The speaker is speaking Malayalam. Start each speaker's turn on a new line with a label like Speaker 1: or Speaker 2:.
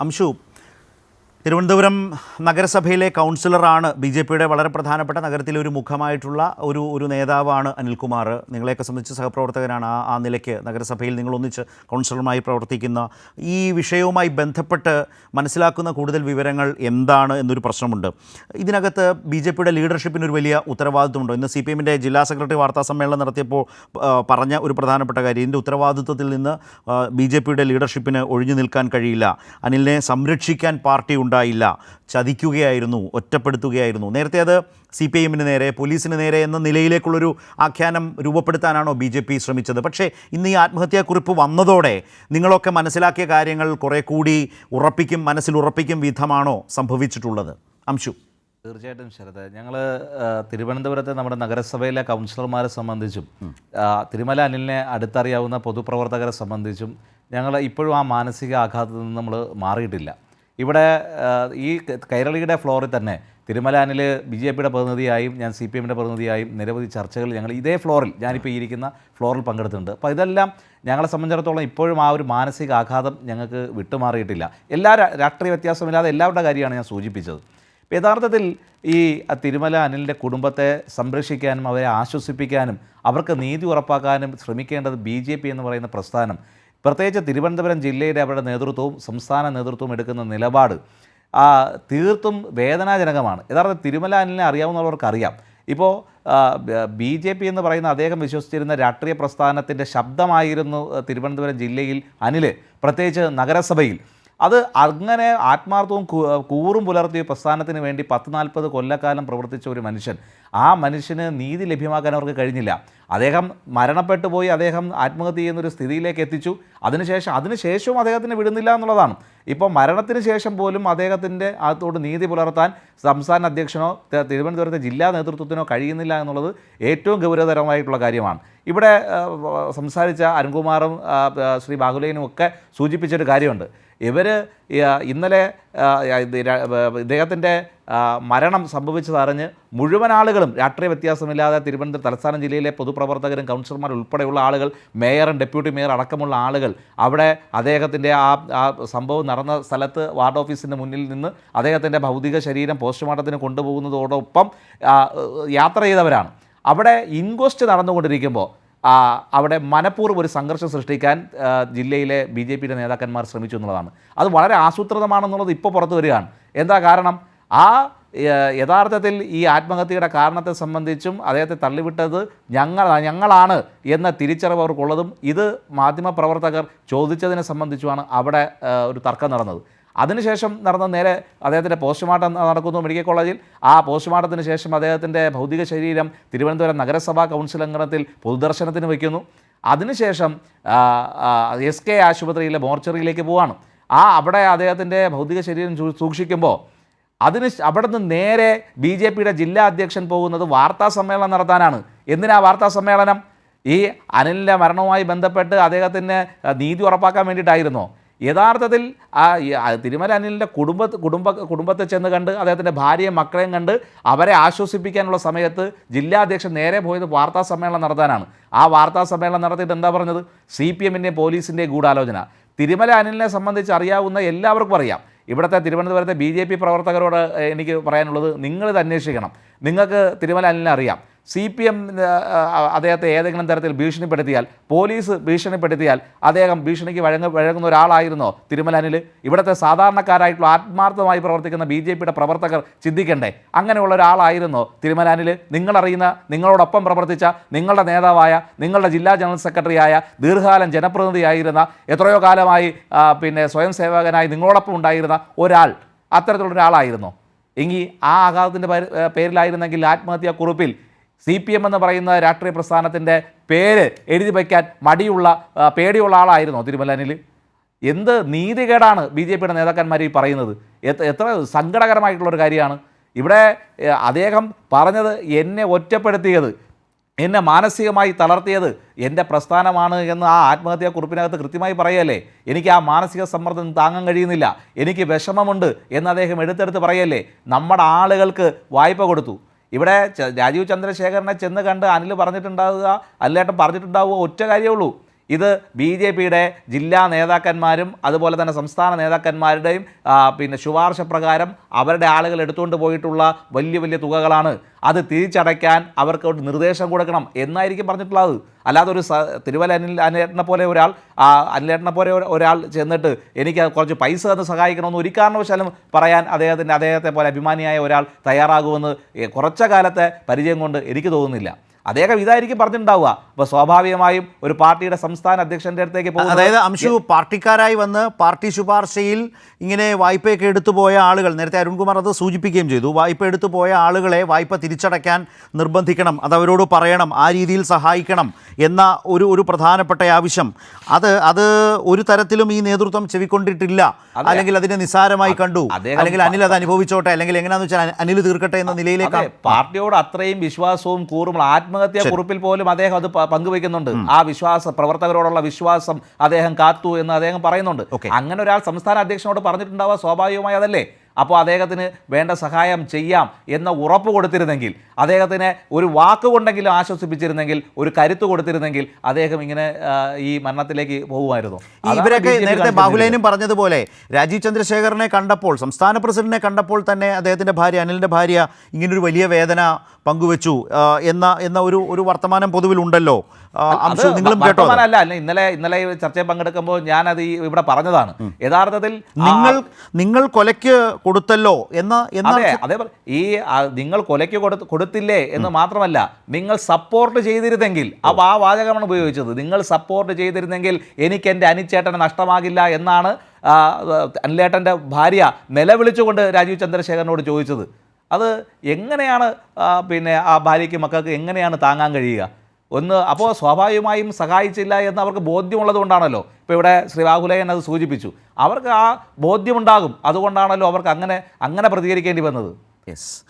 Speaker 1: അംശു തിരുവനന്തപുരം നഗരസഭയിലെ കൗൺസിലറാണ് ബി ജെ പിയുടെ വളരെ പ്രധാനപ്പെട്ട നഗരത്തിലെ ഒരു മുഖമായിട്ടുള്ള ഒരു ഒരു നേതാവാണ് അനിൽകുമാർ. നിങ്ങളെയൊക്കെ സംബന്ധിച്ച് സഹപ്രവർത്തകനാണ് ആ ആ നിലയ്ക്ക് നഗരസഭയിൽ നിങ്ങൾ ഒന്നിച്ച് കൗൺസിലറുമായി പ്രവർത്തിക്കുന്ന. ഈ വിഷയവുമായി ബന്ധപ്പെട്ട് മനസ്സിലാക്കുന്ന കൂടുതൽ വിവരങ്ങൾ എന്താണ് എന്നൊരു പ്രശ്നമുണ്ട്. ഇതിനകത്ത് ബി ജെ പിയുടെ ലീഡർഷിപ്പിന് ഒരു വലിയ ഉത്തരവാദിത്വമുണ്ടോ. ഇന്ന് സി പി എമ്മിന്റെ ജില്ലാ സെക്രട്ടറി വാർത്താ സമ്മേളനം നടത്തിയപ്പോൾ പറഞ്ഞ ഒരു പ്രധാനപ്പെട്ട കാര്യം ഇതിന്റെ ഉത്തരവാദിത്വത്തിൽ നിന്ന് ബി ജെ പിയുടെ ലീഡർഷിപ്പിന് ഒഴിഞ്ഞു നിൽക്കാൻ കഴിയില്ല. അനിലിനെ സംരക്ഷിക്കാൻ പാർട്ടി ഉണ്ടായില്ല. ചതിക്കുകയായിരുന്നു ഒറ്റപ്പെടുത്തുകയായിരുന്നു. നേരത്തെ അത് സി പി എമ്മിന് നേരെ പോലീസിന് നേരെ എന്ന നിലയിലേക്കുള്ളൊരു ആഖ്യാനം രൂപപ്പെടുത്താനാണോ ബി ജെ പി ശ്രമിച്ചത്. പക്ഷേ ഇന്ന് ഈ ആത്മഹത്യാക്കുറിപ്പ് വന്നതോടെ നിങ്ങളൊക്കെ മനസ്സിലാക്കിയ കാര്യങ്ങൾ കുറേ കൂടി ഉറപ്പിക്കും മനസ്സിൽ ഉറപ്പിക്കും വിധമാണോ സംഭവിച്ചിട്ടുള്ളത്? അംശു.
Speaker 2: തീർച്ചയായിട്ടും ശരത്. ഞങ്ങൾ തിരുവനന്തപുരത്തെ നമ്മുടെ നഗരസഭയിലെ കൗൺസിലർമാരെ സംബന്ധിച്ചും തിരുമല അനിലിനെ അടുത്തറിയാവുന്ന പൊതുപ്രവർത്തകരെ സംബന്ധിച്ചും ഞങ്ങൾ ഇപ്പോഴും ആ മാനസിക ആഘാതത്തിൽ നിന്ന് നമ്മൾ മാറിയിട്ടില്ല. ഇവിടെ ഈ കൈരളിയുടെ ഫ്ലോറിൽ തന്നെ തിരുമലാനിൽ ബി ജെ പിയുടെ പ്രതിനിധിയായും ഞാൻ സി പി എമ്മിന്റെ പ്രതിനിധിയായും നിരവധി ചർച്ചകൾ ഞങ്ങൾ ഇതേ ഫ്ലോറിൽ ഞാനിപ്പോൾ ഇരിക്കുന്ന ഫ്ലോറിൽ പങ്കെടുത്തിട്ടുണ്ട്. അപ്പോൾ ഇതെല്ലാം ഞങ്ങളെ സംബന്ധിച്ചിടത്തോളം ഇപ്പോഴും ആ ഒരു മാനസിക ആഘാതം ഞങ്ങൾക്ക് വിട്ടുമാറിയിട്ടില്ല. എല്ലാ രാഷ്ട്രീയ വ്യത്യാസമില്ലാതെ എല്ലാവരുടെ കാര്യമാണ് ഞാൻ സൂചിപ്പിച്ചത്. യഥാർത്ഥത്തിൽ ഈ തിരുമല അനിലിന്റെ കുടുംബത്തെ സംരക്ഷിക്കാനും അവരെ ആശ്വസിപ്പിക്കാനും അവർക്ക് നീതി ഉറപ്പാക്കാനും ശ്രമിക്കേണ്ടത് ബി ജെ പി എന്ന് പറയുന്ന പ്രസ്ഥാനം പ്രത്യേകിച്ച് തിരുവനന്തപുരം ജില്ലയുടെ അവരുടെ നേതൃത്വവും സംസ്ഥാന നേതൃത്വവും എടുക്കുന്ന നിലപാട് തീർത്തും വേദനാജനകമാണ്. യഥാർത്ഥത്തിൽ അനിലിനെ അറിയാവുന്നവർക്ക് അറിയാം ഇപ്പോൾ ബി ജെ പി എന്ന് പറയുന്ന അദ്ദേഹം വിശ്വസിച്ചിരുന്ന രാഷ്ട്രീയ പ്രസ്ഥാനത്തിന്റെ ശബ്ദമായിരുന്നു തിരുവനന്തപുരം ജില്ലയിൽ അനിൽ പ്രത്യേകിച്ച് നഗരസഭയിൽ. അത് അങ്ങനെ ആത്മാർത്ഥവും കൂറും പുലർത്തിയ പ്രസ്ഥാനത്തിന് വേണ്ടി പത്ത് നാൽപ്പത് കൊല്ലക്കാലം പ്രവർത്തിച്ച ഒരു മനുഷ്യൻ. ആ മനുഷ്യന് നീതി ലഭ്യമാക്കാൻ അവർക്ക് കഴിഞ്ഞില്ല. അദ്ദേഹം മരണപ്പെട്ടു പോയി അദ്ദേഹം ആത്മഹത്യ ചെയ്യുന്നൊരു സ്ഥിതിയിലേക്ക് എത്തിച്ചു. അതിനുശേഷം അതിനുശേഷവും അദ്ദേഹത്തിന് വിടുന്നില്ല എന്നുള്ളതാണ്. ഇപ്പോൾ മരണത്തിന് ശേഷം പോലും അദ്ദേഹത്തിന്റെ അകത്തോട് നീതി പുലർത്താൻ സംസ്ഥാന അധ്യക്ഷനോ തിരുവനന്തപുരത്തെ ജില്ലാ നേതൃത്വത്തിനോ കഴിയുന്നില്ല എന്നുള്ളത് ഏറ്റവും ഗൗരവതരമായിട്ടുള്ള കാര്യമാണ്. ഇവിടെ സംസാരിച്ച അരുൺകുമാറും ശ്രീ ബാഹുലേനും ഒക്കെ സൂചിപ്പിച്ചൊരു കാര്യമുണ്ട്. ഇവർ ഇന്നലെ ഇദ്ദേഹത്തിന്റെ മരണം സംഭവിച്ചതറിഞ്ഞ് മുഴുവൻ ആളുകളും രാഷ്ട്രീയ വ്യത്യാസമില്ലാതെ തിരുവനന്തപുരം തലസ്ഥാന ജില്ലയിലെ പൊതുപ്രവർത്തകരും കൗൺസിലർമാർ ഉൾപ്പെടെയുള്ള ആളുകൾ മേയറും ഡെപ്യൂട്ടി മേയർ അടക്കമുള്ള ആളുകൾ അവിടെ അദ്ദേഹത്തിന്റെ ആ ആ സംഭവം നടന്ന സ്ഥലത്ത് വാർഡ് ഓഫീസിന് മുന്നിൽ നിന്ന് അദ്ദേഹത്തിന്റെ ഭൗതിക ശരീരം പോസ്റ്റ്മോർട്ടത്തിന് കൊണ്ടുപോകുന്നതോടൊപ്പം യാത്ര ചെയ്തവരാണ്. അവിടെ ഇൻക്വസ്റ്റ് നടന്നുകൊണ്ടിരിക്കുമ്പോൾ അവിടെ മനഃപൂർവം ഒരു സംഘർഷം സൃഷ്ടിക്കാൻ ജില്ലയിലെ ബി ജെ പിയുടെ നേതാക്കന്മാർ ശ്രമിച്ചു എന്നുള്ളതാണ്. അത് വളരെ ആസൂത്രിതമാണെന്നുള്ളത് ഇപ്പോൾ പുറത്തു വരികയാണ്. എന്താ കാരണം? ആ യഥാർത്ഥത്തിൽ ഈ ആത്മഹത്യയുടെ കാരണത്തെ സംബന്ധിച്ചും അദ്ദേഹത്തെ തള്ളിവിട്ടത് ഞങ്ങൾ ഞങ്ങളാണ് എന്ന തിരിച്ചറിവ് അവർക്കുള്ളതും ഇത് മാധ്യമപ്രവർത്തകർ ചോദിച്ചതിനെ സംബന്ധിച്ചുമാണ് അവിടെ ഒരു തർക്കം നടന്നത്. അതിനുശേഷം നടന്ന നേരെ അദ്ദേഹത്തിന്റെ പോസ്റ്റ്മോർട്ടം നടക്കുന്നു മെഡിക്കൽ കോളേജിൽ. ആ പോസ്റ്റ്മോർട്ടത്തിന് ശേഷം അദ്ദേഹത്തിന്റെ ഭൗതിക ശരീരം തിരുവനന്തപുരം നഗരസഭാ കൗൺസിൽ അംഗണത്തിൽ പൊതുദർശനത്തിന് വയ്ക്കുന്നു. അതിനുശേഷം എസ് കെ ആശുപത്രിയിലെ മോർച്ചറിയിലേക്ക് പോവാണ്. ആ അവിടെ അദ്ദേഹത്തിന്റെ ഭൗതിക ശരീരം സൂക്ഷിക്കുമ്പോൾ അതിന് അവിടെ നിന്ന് നേരെ ബി ജെ പിയുടെ ജില്ലാ അധ്യക്ഷൻ പോകുന്നത് വാർത്താ സമ്മേളനം നടത്താനാണ്. എന്തിനാ വാർത്താ സമ്മേളനം? ഈ അനിലിന്റെ മരണവുമായി ബന്ധപ്പെട്ട് അദ്ദേഹത്തിന് നീതി ഉറപ്പാക്കാൻ വേണ്ടിയിട്ടായിരുന്നോ? യഥാർത്ഥത്തിൽ ആ തിരുമല അനിലിന്റെ കുടുംബ കുടുംബ കുടുംബത്തെ ചെന്ന് കണ്ട് അദ്ദേഹത്തിന്റെ ഭാര്യയും മക്കളെയും കണ്ട് അവരെ ആശ്വസിപ്പിക്കാനുള്ള സമയത്ത് ജില്ലാ അധ്യക്ഷൻ നേരെ പോയത് വാർത്താ സമ്മേളനം നടത്താനാണ്. ആ വാർത്താ സമ്മേളനം നടത്തിയിട്ട് എന്താ പറഞ്ഞത്? സി പി എമ്മിന്റെയും പോലീസിന്റെയും ഗൂഢാലോചന. തിരുമല അനിലിനെ സംബന്ധിച്ച് അറിയാവുന്ന എല്ലാവർക്കും അറിയാം. ഇവിടുത്തെ തിരുവനന്തപുരത്തെ ബി പ്രവർത്തകരോട് എനിക്ക് പറയാനുള്ളത് നിങ്ങളിത് അന്വേഷിക്കണം. നിങ്ങൾക്ക് തിരുമല അനിലിനെ അറിയാം. സി പി എം അദ്ദേഹത്തെ ഏതെങ്കിലും തരത്തിൽ ഭീഷണിപ്പെടുത്തിയാൽ പോലീസ് ഭീഷണിപ്പെടുത്തിയാൽ അദ്ദേഹം ഭീഷണിക്ക് വഴങ്ങ വഴങ്ങുന്ന ഒരാളായിരുന്നോ? തിരുമല അനിൽ ഇവിടുത്തെ സാധാരണക്കാരായിട്ടുള്ള ആത്മാർത്ഥമായി പ്രവർത്തിക്കുന്ന ബി ജെ പിയുടെ പ്രവർത്തകർ ചിന്തിക്കണ്ടേ? അങ്ങനെയുള്ള ഒരാളായിരുന്നോ? തിരുമലാനിൽ നിങ്ങളറിയുന്ന നിങ്ങളോടൊപ്പം പ്രവർത്തിച്ച നിങ്ങളുടെ നേതാവായ നിങ്ങളുടെ ജില്ലാ ജനറൽ സെക്രട്ടറിയായ ദീർഘകാലം ജനപ്രതിനിധിയായിരുന്ന എത്രയോ കാലമായി പിന്നെ സ്വയം സേവകനായി നിങ്ങളോടൊപ്പം ഉണ്ടായിരുന്ന ഒരാൾ അത്തരത്തിലുള്ള ഒരാളായിരുന്നോ? എങ്കിൽ ആ ആഘാതത്തിന്റെ പേരിലായിരുന്നെങ്കിൽ ആത്മഹത്യാ കുറിപ്പിൽ സി പി എം എന്ന് പറയുന്ന രാഷ്ട്രീയ പ്രസ്ഥാനത്തിന്റെ പേര് എഴുതി വയ്ക്കാൻ മടിയുള്ള പേടിയുള്ള ആളായിരുന്നോ തിരുമലാനിൽ എന്ത് നീതികേടാണ് ബി ജെ പിയുടെ നേതാക്കന്മാർ ഈ പറയുന്നത്? എത്ര എത്ര സങ്കടകരമായിട്ടുള്ള ഒരു കാര്യമാണ്. ഇവിടെ അദ്ദേഹം പറഞ്ഞത് എന്നെ ഒറ്റപ്പെടുത്തിയത് എന്നെ മാനസികമായി തളർത്തിയത് എന്റെ പ്രസ്ഥാനമാണ് എന്ന് ആ ആത്മഹത്യാ കുറിപ്പിനകത്ത് കൃത്യമായി പറയല്ലേ? എനിക്ക് ആ മാനസിക സമ്മർദ്ദം താങ്ങാൻ കഴിയുന്നില്ല എനിക്ക് വിഷമമുണ്ട് എന്ന് അദ്ദേഹം എടുത്തെടുത്ത് പറയല്ലേ? നമ്മുടെ ആളുകൾക്ക് വായ്പ കൊടുത്തു. ഇവിടെ രാജീവ് ചന്ദ്രശേഖരനെ ചെന്ന് കണ്ട് അനിൽ പറഞ്ഞിട്ടുണ്ടാവുക അല്ലേട്ടൻ പറഞ്ഞിട്ടുണ്ടാവുക ഒറ്റ കാര്യമേ ഉള്ളൂ. ഇത് ബി ജെ പിയുടെ ജില്ലാ നേതാക്കന്മാരും അതുപോലെ തന്നെ സംസ്ഥാന നേതാക്കന്മാരുടെയും പിന്നെ ശുപാർശ പ്രകാരം അവരുടെ ആളുകൾ എടുത്തുകൊണ്ട് പോയിട്ടുള്ള വലിയ വലിയ തുകകളാണ്. അത് തിരിച്ചടയ്ക്കാൻ അവർക്ക് ഒരു നിർദ്ദേശം കൊടുക്കണം എന്നായിരിക്കും പറഞ്ഞിട്ടുള്ളത്. അല്ലാതെ ഒരു തിരുവല്ല അനിൽ അനിലേട്ടനെ പോലെ ഒരാൾ അനിലേട്ടനെ പോലെ ഒരാൾ ചെന്നിട്ട് എനിക്ക് കുറച്ച് പൈസ തന്ന് സഹായിക്കണമെന്ന് ഒരു കാരണവശാലും പറയാൻ അദ്ദേഹത്തിന്റെ അദ്ദേഹത്തെ പോലെ അഭിമാനിയായ ഒരാൾ തയ്യാറാകുമെന്ന് കുറച്ച കാലത്തെ പരിചയം കൊണ്ട് എനിക്ക് തോന്നുന്നില്ല. അദ്ദേഹം ഇതായിരിക്കും പറഞ്ഞിട്ടുണ്ടാവുക. അപ്പോൾ സ്വാഭാവികമായും ഒരു പാർട്ടിയുടെ സംസ്ഥാന അധ്യക്ഷന്റെ അടുത്തേക്ക് പോകും
Speaker 1: അതായത് അംശു പാർട്ടിക്കാരായി വന്ന് പാർട്ടി ശുപാർശയിൽ ഇങ്ങനെ വായ്പയൊക്കെ എടുത്തു പോയ ആളുകൾ നേരത്തെ അരുൺകുമാർ അത് സൂചിപ്പിക്കുകയും ചെയ്തു വായ്പ എടുത്തു പോയ ആളുകളെ വായ്പ തിരിച്ചടയ്ക്കാൻ നിർബന്ധിക്കണം അത് അവരോട് പറയണം ആ രീതിയിൽ സഹായിക്കണം എന്ന ഒരു ഒരു പ്രധാനപ്പെട്ട ആവശ്യം. അത് അത് ഒരു തരത്തിലും ഈ നേതൃത്വം ചെവിക്കൊണ്ടിട്ടില്ല. അല്ലെങ്കിൽ അതിനെ നിസ്സാരമായി കണ്ടു. അല്ലെങ്കിൽ അനിൽ അത് അനുഭവിച്ചോട്ടെ അല്ലെങ്കിൽ എങ്ങനെയാണെന്ന് വെച്ചാൽ അനിൽ തീർക്കട്ടെ എന്ന നിലയിലേക്ക്
Speaker 2: പാർട്ടിയോട് അത്രയും വിശ്വാസവും കൂറും ആത്മഹത്യാ കുറിപ്പിൽ പോലും അദ്ദേഹം അത് പങ്കുവയ്ക്കുന്നുണ്ട്. ആ വിശ്വാസ പ്രവർത്തകരോടുള്ള വിശ്വാസം അദ്ദേഹം കാത്തു എന്ന് അദ്ദേഹം പറയുന്നുണ്ട്. അങ്ങനെ ഒരാൾ സംസ്ഥാന അധ്യക്ഷനോട് പറഞ്ഞിട്ടുണ്ടാവുക സ്വാഭാവികമായി അതല്ലേ? അപ്പോൾ അദ്ദേഹത്തിന് വേണ്ട സഹായം ചെയ്യാം എന്ന ഉറപ്പ് കൊടുത്തിരുന്നെങ്കിൽ അദ്ദേഹത്തിന് ഒരു വാക്ക് കൊണ്ടെങ്കിലും ആശ്വസിപ്പിച്ചിരുന്നെങ്കിൽ ഒരു കരുത്ത് കൊടുത്തിരുന്നെങ്കിൽ അദ്ദേഹം ഇങ്ങനെ ഈ മരണത്തിലേക്ക് പോകുമായിരുന്നു.
Speaker 1: ഇവരൊക്കെ നേരത്തെ ബാഹുലേനും പറഞ്ഞതുപോലെ രാജീവ് ചന്ദ്രശേഖരനെ കണ്ടപ്പോൾ സംസ്ഥാന പ്രസിഡന്റിനെ കണ്ടപ്പോൾ തന്നെ അദ്ദേഹത്തിന്റെ ഭാര്യ അനിലിന്റെ ഭാര്യ ഇങ്ങനൊരു വലിയ വേദന പങ്കുവച്ചു എന്ന എന്ന ഒരു ഒരു വർത്തമാനം പൊതുവിലുണ്ടല്ലോ. നിങ്ങളും കേട്ടോ?
Speaker 2: വർത്തമാനമല്ല അല്ല ഇന്നലെ ഇന്നലെ ചർച്ചയിൽ പങ്കെടുക്കുമ്പോൾ ഞാനത് ഈ ഇവിടെ പറഞ്ഞതാണ്. യഥാർത്ഥത്തിൽ
Speaker 1: നിങ്ങൾ നിങ്ങൾ കൊലയ്ക്ക് കൊടുത്തല്ലോ എന്ന അതേപോലെ
Speaker 2: അതെ ഈ നിങ്ങൾ കൊലയ്ക്ക് കൊടുത്ത് കൊടുത്തില്ലേ എന്ന് മാത്രമല്ല നിങ്ങൾ സപ്പോർട്ട് ചെയ്തിരുന്നെങ്കിൽ അപ്പൊ ആ വാചകമാണ് ഉപയോഗിച്ചത്. നിങ്ങൾ സപ്പോർട്ട് ചെയ്തിരുന്നെങ്കിൽ എനിക്ക് എന്റെ അനിച്ചേട്ടന് നഷ്ടമാകില്ല എന്നാണ് അനിലേട്ടന്റെ അനിലേട്ടന്റെ ഭാര്യ നിലവിളിച്ചുകൊണ്ട് രാജീവ് ചന്ദ്രശേഖരനോട് ചോദിച്ചത്. അത് എങ്ങനെയാണ് പിന്നെ ആ ഭാര്യയ്ക്ക് മക്കൾക്ക് എങ്ങനെയാണ് താങ്ങാൻ കഴിയുക? ഒന്ന് അപ്പോൾ സ്വാഭാവികമായും സഹായിച്ചില്ല എന്ന് അവർക്ക് ബോധ്യമുള്ളത് കൊണ്ടാണല്ലോ ഇപ്പോൾ ഇവിടെ ശ്രീ ബാഹുലയൻ അത് സൂചിപ്പിച്ചു. അവർക്ക് ആ ബോധ്യമുണ്ടാകും. അതുകൊണ്ടാണല്ലോ അവർക്ക് അങ്ങനെ അങ്ങനെ പ്രതികരിക്കേണ്ടി വന്നത്.
Speaker 1: യെസ്